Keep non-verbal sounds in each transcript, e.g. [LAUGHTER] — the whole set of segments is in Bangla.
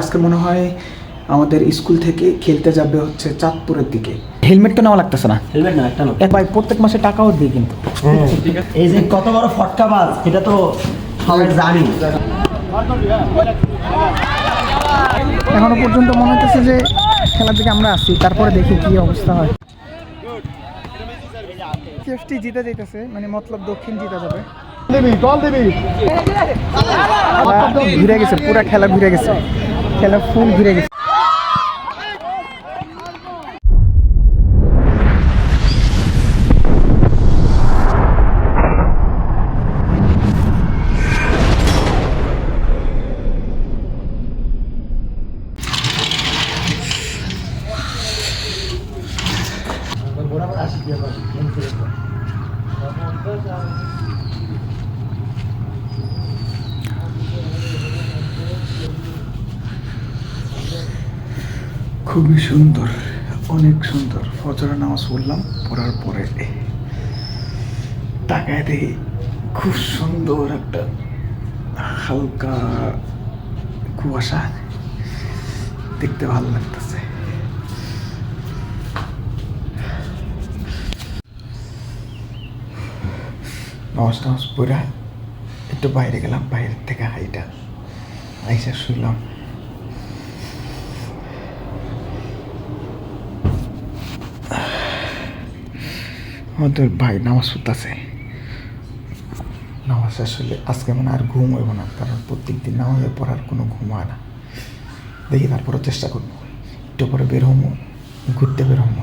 আজকে মনে হয় আমাদের স্কুল থেকে খেলতে যাবে হচ্ছে চাঁদপুরের দিকে। হেলমেট তো নেওয়া লাগতেছে না? হেলমেট না একটা না এক ভাই প্রত্যেক মাসে টাকাও দিই কিন্তু। এই যে কত বড় ফটকাবাজ এটা তো সবাই জানি। এখনও পর্যন্ত মনে হচ্ছে যে খেলার দিকে আমরা আসি তারপরে দেখি কি অবস্থা হয়। কেএফটি জিতে যাইতেছে মানে মতলব দক্ষিণ জিতে যাবে। ঘুরে গেছে পুরা খেলা ঘুরে গেছে। খেলা ফুল ঘুরে গেছে। খুবই সুন্দর, অনেক সুন্দর। ফজরের নামাজ পড়লাম, পড়ার পরে তাকায় দেখি খুব সুন্দর একটা হালকা কুয়াশা। দেখতে ভালো লাগতেছে। নামাজ টামাজ পড়া, একটু বাইরে গেলাম, বাইরের থেকে হাইটা আইসা শুনলাম আমাদের ভাই নামাজ পড়তেছে। নামাজ আসলে আজকে মানে আর ঘুম হইব না, কারণ প্রত্যেক দিন নামাজের পড়ার কোনো ঘুম হয় না। দেখি তারপরে চেষ্টা করব, একটু পরে বের হব, ঘুরতে বের হব।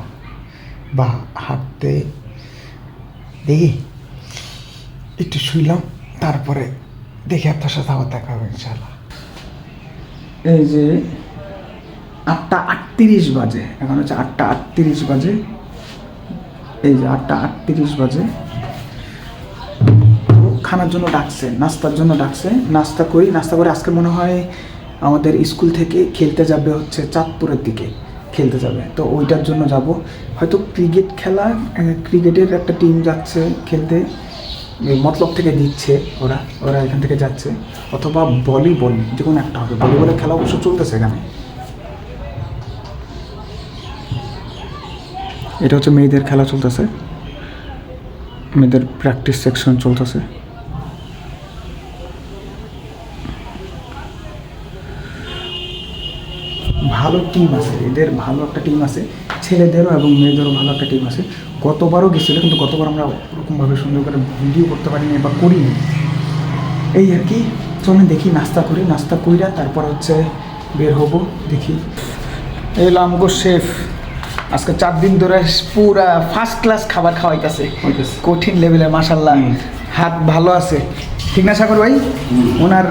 বা হাঁটতে, দেখি, একটু শুইলাম, তারপরে দেখি আপনার সাথে আবার দেখা হবে ইনশাল্লাহ এই যে আটটা আটত্রিশ বাজে, এখন হচ্ছে আটটা আটত্রিশ বাজে। এই যে আটটা আটত্রিশ বাজে। খানার জন্য ডাকছে, নাস্তার জন্য ডাকছে, নাস্তা করি, নাস্তা করে আজকে মনে হয় আমাদের স্কুল থেকে খেলতে যাবে হচ্ছে চাঁদপুরের দিকে, খেলতে যাবে। তো ওইটার জন্য যাব। হয়তো ক্রিকেট খেলা ক্রিকেটের একটা টিম যাচ্ছে খেলতে মতলব থেকে দিচ্ছে ওরা ওরা এখান থেকে যাচ্ছে। অথবা ভলিবল যে কোনো একটা হবে। ভলিবলের খেলা অবশ্য চলতেছে এখানে। এটা হচ্ছে মেয়েদের খেলা চলতেছে। মেয়েদের প্র্যাকটিস সেকশন চলতেছে। ভালো টিম আছে, এদের ভালো একটা টিম আছে, ছেলেদেরও এবং মেয়েদেরও ভালো একটা টিম আছে। গতবারও গেছিল, কিন্তু গতবার আমরা ওরকমভাবে সুন্দর করে ভিডিও করতে পারিনি বা করিনি। এই আর কি চলে দেখি নাস্তা করি, নাস্তা কইরা তারপর হচ্ছে বের হব, দেখি। এলো আমগো শেফ। আজকে চার দিন ধরে পুরা ফার্স্ট ক্লাস খাবার খাওয়াইতেছে। কঠিন লেভেলের মাসাল্লাহ হাত ভালো আছে। ঠিক না সাগর ভাই? ওনার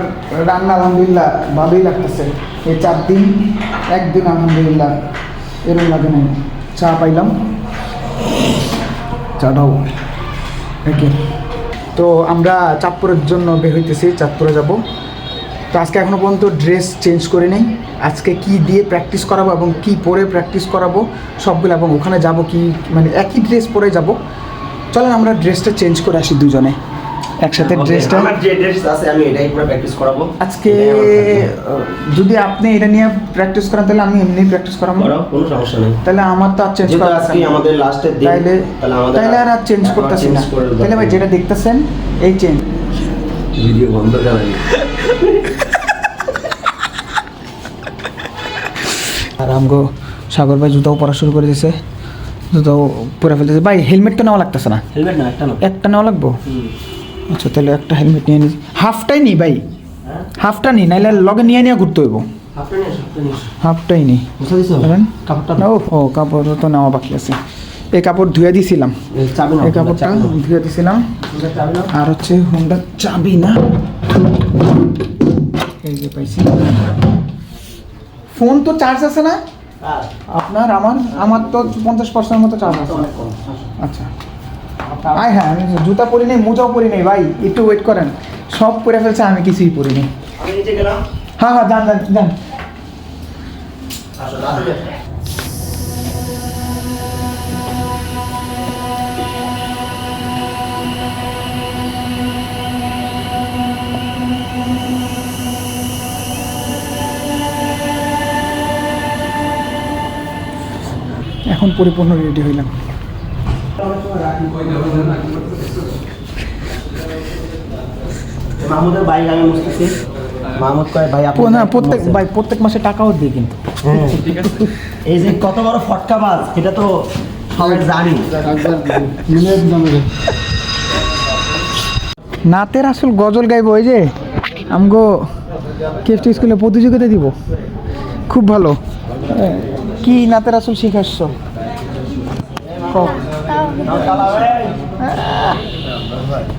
রান্না আলহামদুলিল্লাহ ভালোই লাগতেছে। এই চার দিন একদিন আলহামদুলিল্লাহ এরকম লাগে নাই। চা পাইলাম। চাটাও একে। তো আমরা চাঁদপুরের জন্য বের হইতেছি। চাঁদপুরে যাব। তো আজকে এখনও পর্যন্ত ড্রেস চেঞ্জ করে নেই। আজকে কি দিয়ে প্র্যাকটিস করাবো এবং কি পরে প্র্যাকটিস করাবো সবগুলো এবং ওখানে যাব কি মানে একই ড্রেস পরে যাব। চলেন আমরা ড্রেসটা চেঞ্জ করে আসি দুজনে। একসাথে ড্রেসটা আমার যে ড্রেস আছে আমি এটাই পুরো প্র্যাকটিস করাবো। আজকে যদি আপনি এটা নিয়ে প্র্যাকটিস করেন তাহলে আমি এমনি প্র্যাকটিস করাবো। কোনো সমস্যা নেই। তাহলে আমার তো আর চেঞ্জ করা আজকে আমাদের লাস্টের দিন তাহলে আমাদের তাইলে আর চেঞ্জ করতেছি না। তাহলে ভাই যেটা দেখতেছেন এই চেঞ্জ ভিডিও বন্ধ করেন [LAUGHS] আর আমগো সাগর ভাই জুতাও পরা শুরু করে দিয়েছে জুতাও পরে ফেলতেছে ভাই হেলমেট তো নেওয়া লাগতেছে না? হেলমেট না একটা না একটা নেওয়া লাগবো? আচ্ছা তাহলে একটা হেলমেট নিয়ে নিই হাফটাই নি ভাই। হ্যাঁ? হাফটা নিই নাইলে লগে নিয়ে নিয়ে ঘুরতে হইব। হাফটাই দিছো? বলেন? ও ও কাপড় তো নেওয়া বাকি আছে। এই কাপড় ধুয়ে দিছিলাম। এই কাপড়টা ধুয়ে দিছিলাম। আর হচ্ছে হোন্ডার চাবি না। এই যে পাইছি। ফোন তো চার্জ আছে না? আপনার আমার আমার তো পঞ্চাশ পার্সেন্ট মতো চার্জ আছে। আসো। আচ্ছা। আয় হ্যাঁ আমি জুতা পরি নেই মোজাও পরি নেই ভাই একটু ওয়েট করেন। সব পরে ফেলছে আমি কিছুই পরি নেই আমি নিচে গেলাম। হ্যাঁ হ্যাঁ যান যান যান। এখন পরিপূর্ণ রেডি হইলাম। মাহমুদের বাইক আমি বুঝতেছি মাহমুদ কয় ভাই আপনি না প্রত্যেক ভাই প্রত্যেক মাসে টাকাও দিই কিন্তু। হ্যাঁ। এই যে কত বড় ফটকা এটা তো সবাই জানি। নাতের আসল গজল গাইব ওই যে আমগো কেফটি স্কুলে প্রতিযোগিতা দিব। খুব ভালো। কি নাতের আসল শিখাচ্ছ কও।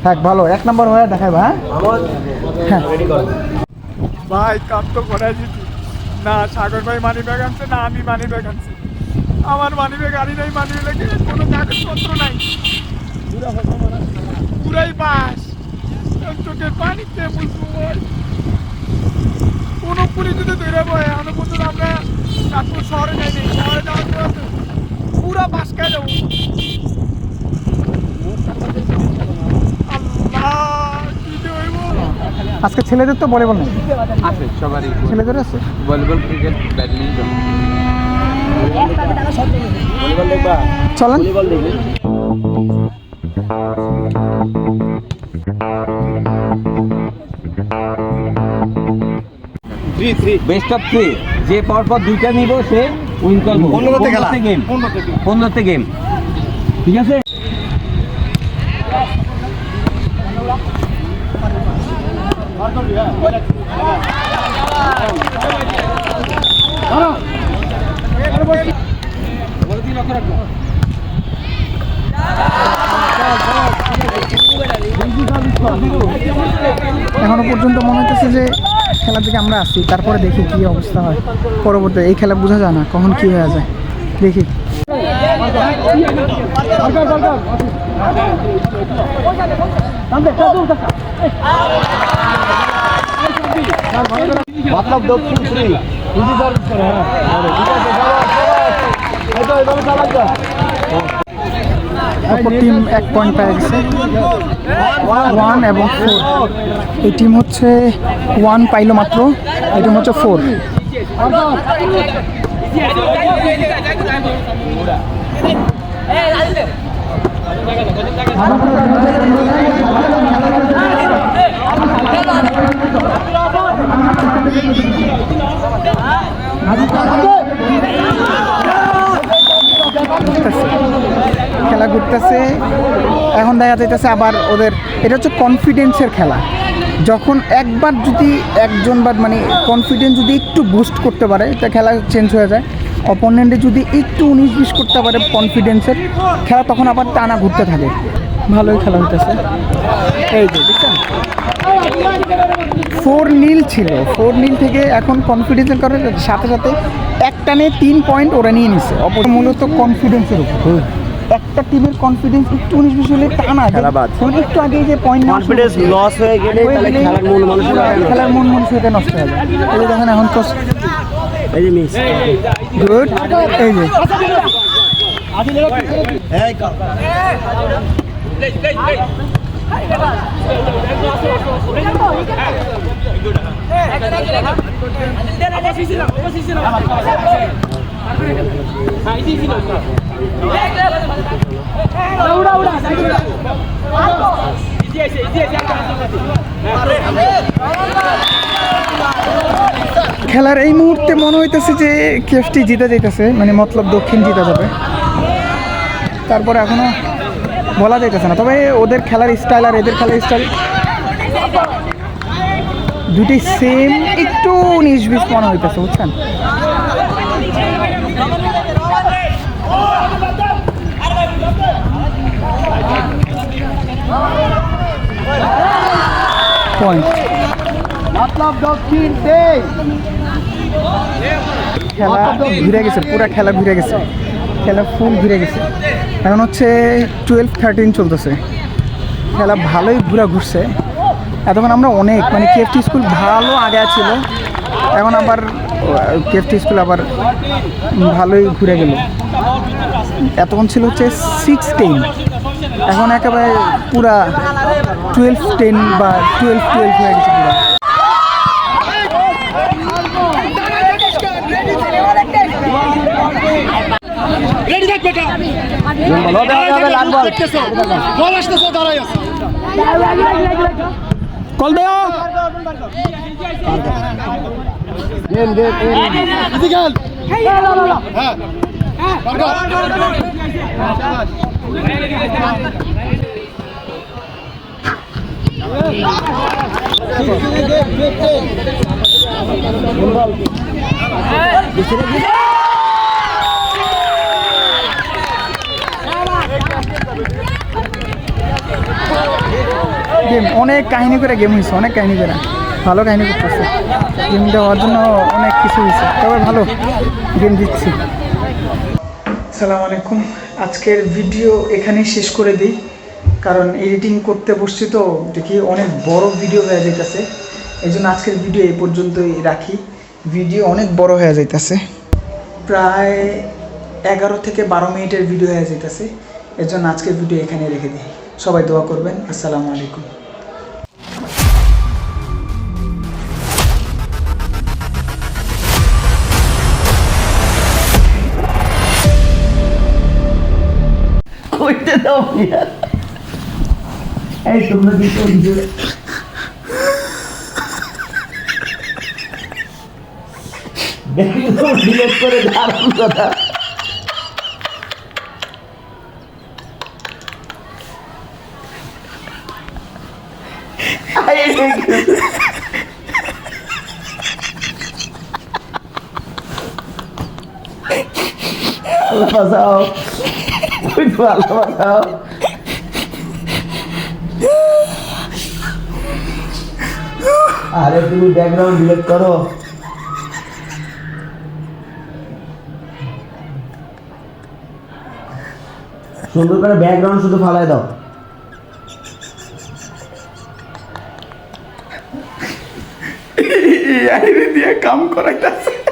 থাক, ভালো, এক নম্বর হয়ে দেখাই হ্যাঁ? মাহমুদ হ্যাঁ। করো ভাই কাম তো করাই দিতি না, সাগর ভাই মানি ব্যাগ আনছে, না, আমি মানি ব্যাগ আনছি। আমার মানি ব্যাগ আনি নাই, মানি ব্যাগে কোনো কাগজপত্র নাই। পুরাই বাস। চোখের পানিতে বুঝব কোনো পুলিশ যদি ধরে বয় আমরা শহরে যাই নি শহরে যাওয়ার পর পুরা বাস খাই যাব আজকে ছেলেদের তো বলে বল নাই। আছে সবারই ছেলেদের আছে? Volleyball cricket badminton. চলেন। বেস্ট অফ থ্রি যে পরপর দুইটা নিব সে উইন করব। পনেরোতে খেলা। গেম পনেরোতে গেম ঠিক আছে? এখনও পর্যন্ত মনে হচ্ছে যে খেলার দিকে আমরা আসছি তারপরে দেখি কি অবস্থা হয়। পরবর্তী এই খেলা বোঝা যায় না, কখন কি হয়ে যায়। দেখি। অপর টিম এক পয়েন্ট পেয়ে গেছে ওয়ান এবং ফোর এই টিম হচ্ছে ওয়ান পাইলো মাত্র এই টিম হচ্ছে ফোর খেলা ঘুরতেছে, এখন দেখা যাইতেছে আবার ওদের, এটা হচ্ছে কনফিডেন্সের খেলা। যখন একবার যদি একজন বা মানে কনফিডেন্স যদি একটু বুস্ট করতে পারে, তা খেলা চেঞ্জ হয়ে যায়। অপোনেন্টে যদি একটু উনিশ বিশ করতে পারে কনফিডেন্সের খেলা তখন আবার টানা ঘুরতে থাকে। ভালোই খেলা হইতেছে। এই যে ফোর নীল ছিল। ফোর নীল থেকে এখন কনফিডেন্সের কারণে সাথে সাথে এক টানে তিন পয়েন্ট ওরা নিয়ে নিছে। অপর মূলত কনফিডেন্সের উপর। একটা টিমের কনফিডেন্স একটু উনিশ বিশ হলে টানা একটু আগে যে পয়েন্ট কনফিডেন্স লস হয়ে গেলে তাহলে খেলার খেলার মন মানসিকতা নষ্ট হয়ে যায় দেখেন এখন তো এই যে মিস গুড এই যে এই কর। খেলার এই মুহূর্তে মনে হইতেছে যে কেফটি জিতে যাইতেছে মানে মতলব দক্ষিণ জিতে যাবে। তারপরে এখনও বলা যাইতেছে না। তবে ওদের খেলার স্টাইল আর এদের খেলার স্টাইল দুটি সেম একটু উনিশ মনে হইতেছে, বুঝছেন? পয়েন্ট মতলব দক্ষিণ তেই। খেলা ঘুরে গেছে পুরো খেলা ঘিরে গেছে। খেলা ফুল ঘুরে গেছে। এখন হচ্ছে টুয়েলভ থার্টিন চলতেছে। খেলা ভালোই ঘুরা ঘুরছে। এতক্ষণ আমরা অনেক মানে কেএফটি স্কুল ভালো আগে ছিল। এখন আবার কেএফটি স্কুল আবার ভালোই ঘুরে গেল। এতক্ষণ ছিল হচ্ছে সিক্স টেন এখন একেবারে পুরা টুয়েলভ টেন বা টুয়েলভ টুয়েলভ হয়ে গেছে পুরা। কল দেও এদিকে আন। হ্যাঁ বারবার। গেম অনেক কাহিনী করে গেম হয়েছে অনেক কাহিনী করে। ভালো কাহিনী করতেছে। গেমটা হওয়ার জন্য অনেক কিছু হয়েছে। তবে ভালো গেম দিচ্ছি। সালাম আলাইকুম। আজকের ভিডিও এখানেই শেষ করে দিই। কারণ এডিটিং করতে বসছি তো, দেখি অনেক বড় ভিডিও হয়ে যাইতেছে। এই জন্য আজকের ভিডিও এই পর্যন্তই রাখি। ভিডিও অনেক বড় হয়ে যাইতেছে। প্রায় এগারো থেকে বারো মিনিটের ভিডিও হয়ে যাইতেছে। এর জন্য আজকের ভিডিও এখানে রেখে দিই। সবাই দোয়া করবেন। আসসালামু আলাইকুম। কইতে দাও এই তোমরা কি একদম ডিলেট করে দাঁড়ান কথা। আরে আল্লাহ বাঁচাও ওই তো আল্লাহ বাঁচাও আরে তুমি ব্যাকগ্রাউন্ড ডিলিট করো। সুন্দর করে ব্যাকগ্রাউন্ড শুধু ফালাই দাও। দিয়ে কাম করাইতেছে।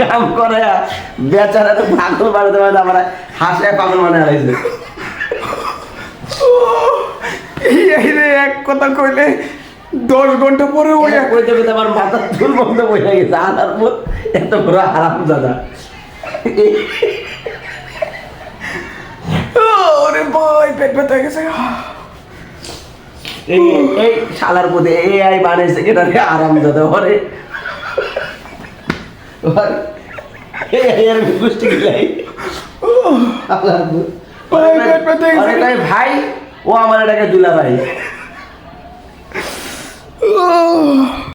কাম করে বেচারা তো পাগল বানাতে পারে আমার হাসে পাগল রে এক কথা কইলে দশ ঘণ্টা পরে ওই আমার মাথা চুল বন্ধ হয়ে গেছে আনার পর এত বড় হারাম দাদা ওরে ভাই পেট ব্যথা গেছে এই এই শালার মধ্যে এই আই বানাইছে কেটা আরাম দাদা, ওরে। আই গিলাই ভাই ও আমার এটাকে দুলা ভাই